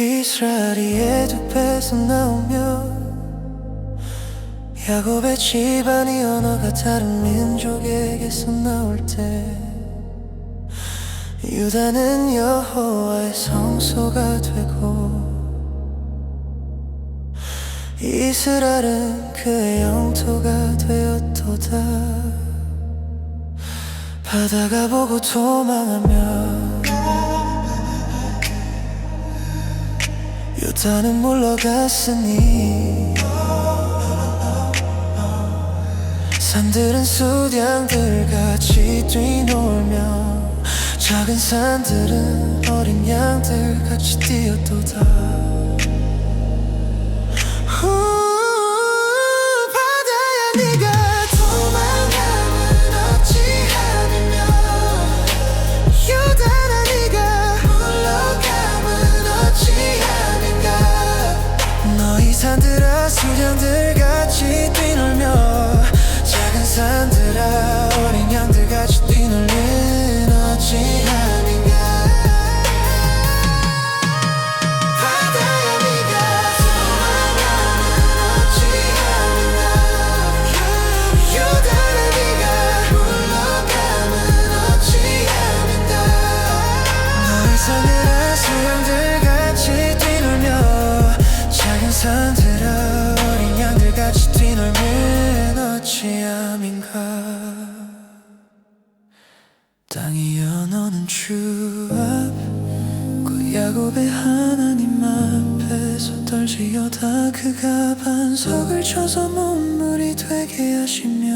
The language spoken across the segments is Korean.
이스라엘이 애굽에서 나오며 야곱의 집안이 언어가 다른 민족에게서 나올 때 유다는 여호와의 성소가 되고 이스라엘은 그의 영토가 되었도다. 바다가 보고 도망하며 유다는 물러갔으니. 산들은 수량들 같이 뛰놀며 작은 산들은 어린 양들 같이 뛰어도다 산들아 수량들 같이 뛰놀며 작은 산들아 어린 양들 같이 뛰놀린 어찌하는가? 바다야 네가 도망가면 어찌하는가? 유다 땅이여 너는 주 앞. 그 야곱의 하나님 앞에서 떨지어다 그가 반석을 쳐서 몸물이 되게 하시며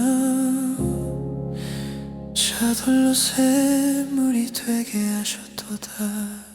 저절로 샘물이 되게 하셨도다